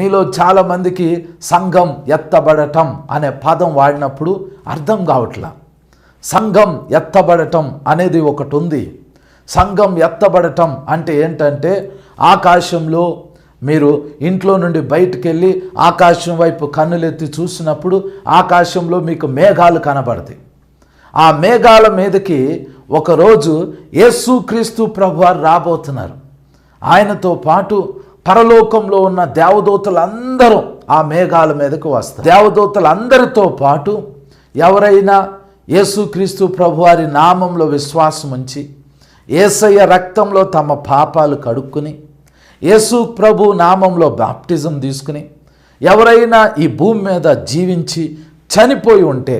మీలో చాలామందికి సంఘం ఎత్తబడటం అనే పదం వాడినప్పుడు అర్థం కావట్లా. సంఘం ఎత్తబడటం అనేది ఒకటి ఉంది. సంఘం ఎత్తబడటం అంటే ఏంటంటే ఆకాశంలో మీరు ఇంట్లో నుండి బయటికి వెళ్ళి ఆకాశం వైపు కన్నులెత్తి చూసినప్పుడు ఆకాశంలో మీకు మేఘాలు కనబడతాయి. ఆ మేఘాల మీదకి ఒకరోజు యేసుక్రీస్తు ప్రభువారు రాబోతున్నారు. ఆయనతో పాటు పరలోకంలో ఉన్న దేవదూతలందరూ ఆ మేఘాల మీదకు వస్తారు. దేవదూతలందరితో పాటు ఎవరైనా యేసుక్రీస్తు ప్రభువారి నామంలో విశ్వాసం ఉంచి ఏసయ్య రక్తంలో తమ పాపాలు కడుక్కుని యేసు ప్రభు నామంలో బాప్టిజం తీసుకుని ఎవరైనా ఈ భూమి మీద జీవించి చనిపోయి ఉంటే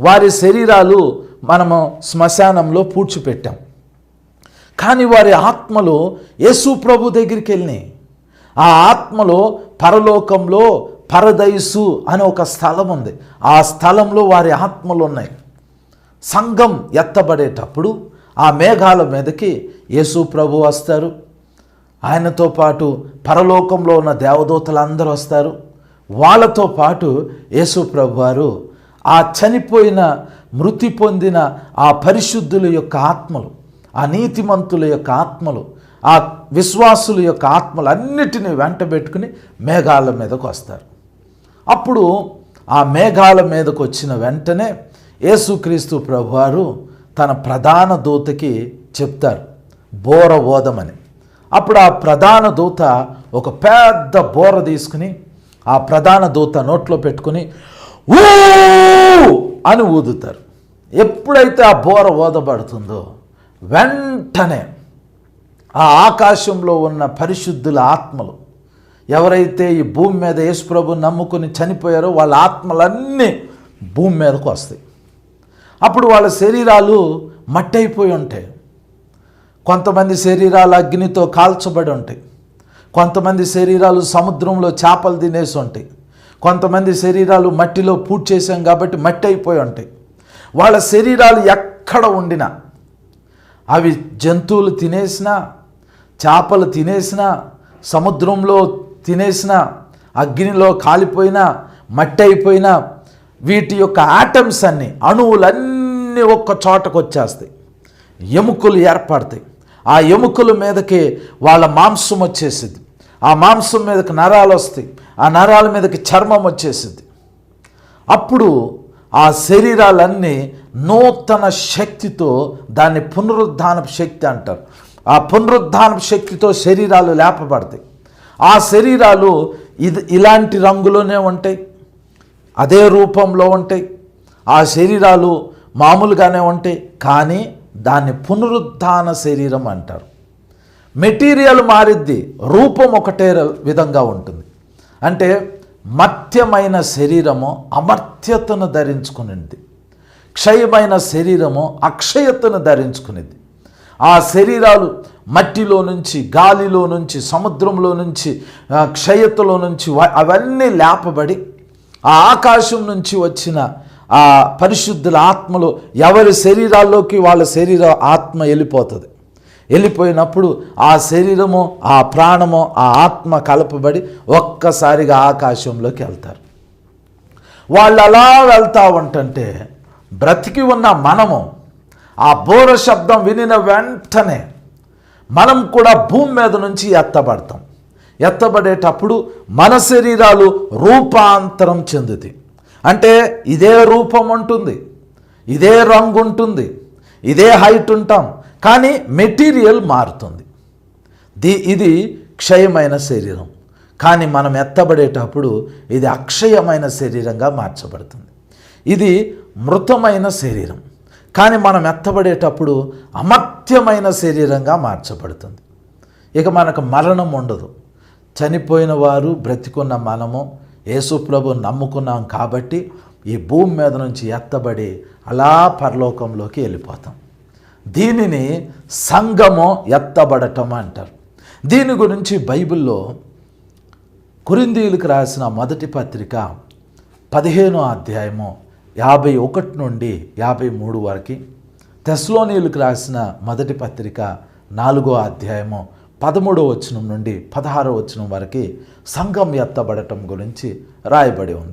వారి శరీరాలు మనము శ్మశానంలో పూడ్చిపెట్టాం. కానీ వారి ఆత్మలు యేసు ప్రభు దగ్గరికి వెళ్ళినాయి. ఆ ఆత్మలో పరలోకంలో పరదయసు అనే ఒక స్థలం ఉంది. ఆ స్థలంలో వారి ఆత్మలు ఉన్నాయి. సంఘం ఎత్తబడేటప్పుడు ఆ మేఘాల మీదకి యేసు ప్రభు వస్తారు. ఆయనతో పాటు పరలోకంలో ఉన్న దేవదూతలు అందరూ వస్తారు. వాళ్ళతో పాటు యేసు ప్రభు వారు ఆ చనిపోయిన మృతి పొందిన ఆ పరిశుద్ధుల యొక్క ఆత్మలు ఆ నీతిమంతుల యొక్క ఆత్మలు ఆ విశ్వాసుల యొక్క ఆత్మలు అన్నిటినీ వెంటబెట్టుకుని మేఘాల మీదకు వస్తారు. అప్పుడు ఆ మేఘాల మీదకు వచ్చిన వెంటనే యేసుక్రీస్తు ప్రభువారు తన ప్రధాన దూతకి చెప్తారు బోర ఓదమని. అప్పుడు ఆ ప్రధాన దూత ఒక పెద్ద బోర తీసుకుని ఆ ప్రధాన దూత నోట్లో పెట్టుకుని ఊ అని ఊదుతారు. ఎప్పుడైతే ఆ బోర ఓదబడుతుందో వెంటనే ఆ ఆకాశంలో ఉన్న పరిశుద్ధుల ఆత్మలు ఎవరైతే ఈ భూమి మీద యేసుప్రభు నమ్ముకుని చనిపోయారో వాళ్ళ ఆత్మలన్నీ భూమి మీదకు వస్తాయి. అప్పుడు వాళ్ళ శరీరాలు మట్టి అయిపోయి ఉంటాయి. కొంతమంది శరీరాలు అగ్నితో కాల్చబడి ఉంటాయి. కొంతమంది శరీరాలు సముద్రంలో చేపలు తినేసి ఉంటాయి. కొంతమంది శరీరాలు మట్టిలో పూడ్ చేసాం కాబట్టి మట్టి అయిపోయి ఉంటాయి. వాళ్ళ శరీరాలు ఎక్కడ ఉండినా అవి జంతువులు తినేసినా చేపలు తినేసినా సముద్రంలో తినేసినా అగ్నిలో కాలిపోయినా మట్టి అయిపోయినా వీటి యొక్క ఆటమ్స్ అన్నీ అణువులన్నీ ఒక్క చోటకు వచ్చేస్తాయి. ఎముకలు ఏర్పడతాయి. ఆ ఎముకల మీదకి వాళ్ళ మాంసం వచ్చేసింది ఆ మాంసం మీదకి నరాలు వస్తాయి. ఆ నరాల మీదకి చర్మం వచ్చేసింది అప్పుడు ఆ శరీరాలన్నీ నూతన శక్తితో దాన్ని పునరుద్ధానపు శక్తి అంటారు. ఆ పునరుద్ధానపు శక్తితో శరీరాలు లేపబడతాయి. ఆ శరీరాలు ఇది ఇలాంటి రంగులోనే ఉంటాయి. అదే రూపంలో ఉంటాయి. ఆ శరీరాలు మామూలుగానే ఉంటాయి. కానీ దాన్ని పునరుద్ధాన శరీరం అంటారు. మెటీరియల్ మారిద్ది. రూపం ఒకటే విధంగా ఉంటుంది. అంటే మత్యమైన శరీరము అమర్త్యతను ధరించుకునింది. క్షయమైన శరీరము అక్షయతను ధరించుకునేది. ఆ శరీరాలు మట్టిలో నుంచి గాలిలో నుంచి సముద్రంలో నుంచి క్షయతలో నుంచి అవన్నీ లేపబడి ఆ ఆకాశం నుంచి వచ్చిన ఆ పరిశుద్ధుల ఆత్మలు ఎవరి శరీరాల్లోకి వాళ్ళ శరీర ఆత్మ వెళ్ళిపోతుంది. వెళ్ళిపోయినప్పుడు ఆ శరీరము ఆ ప్రాణము ఆ ఆత్మ కలపబడి ఒక్కసారిగా ఆకాశంలోకి వెళ్తారు. వాళ్ళు అలా వెళ్తా ఉంటంటే బ్రతికి ఉన్న మనము ఆ బోర శబ్దం వినిన వెంటనే మనం కూడా భూమి మీద నుంచి ఎత్తబడతాం. ఎత్తబడేటప్పుడు మన శరీరాలు రూపాంతరం చెందుతాయి. అంటే ఇదే రూపం ఉంటుంది ఇదే రంగు ఉంటుంది ఇదే హైట్ ఉంటాం కానీ మెటీరియల్ మారుతుంది. ది ఇది క్షయమైన శరీరం కానీ మనం ఎత్తబడేటప్పుడు ఇది అక్షయమైన శరీరంగా మార్చబడుతుంది. ఇది మృతమైన శరీరం. కానీ మనం ఎత్తబడేటప్పుడు అమర్త్యమైన శరీరంగా మార్చబడుతుంది. ఇక మనకు మరణం ఉండదు. చనిపోయిన వారు బ్రతికున్న మనము యేసుప్రభు నమ్ముకున్నాం కాబట్టి ఈ భూమి మీద నుంచి ఎత్తబడి అలా పరలోకంలోకి వెళ్ళిపోతాం. దీనిని సంగము ఎత్తబడటం అంటారు. దీని గురించి బైబిల్లో కురిందీలకు రాసిన మొదటి పత్రిక పదిహేనో అధ్యాయము యాభై ఒకటి నుండి యాభై మూడు వరకు తెస్లోనీలకు రాసిన మొదటి పత్రిక నాలుగో అధ్యాయము పదమూడో వచనం నుండి పదహారో వచనం వరకు సంఘం ఎత్తబడటం గురించి రాయబడి ఉంది.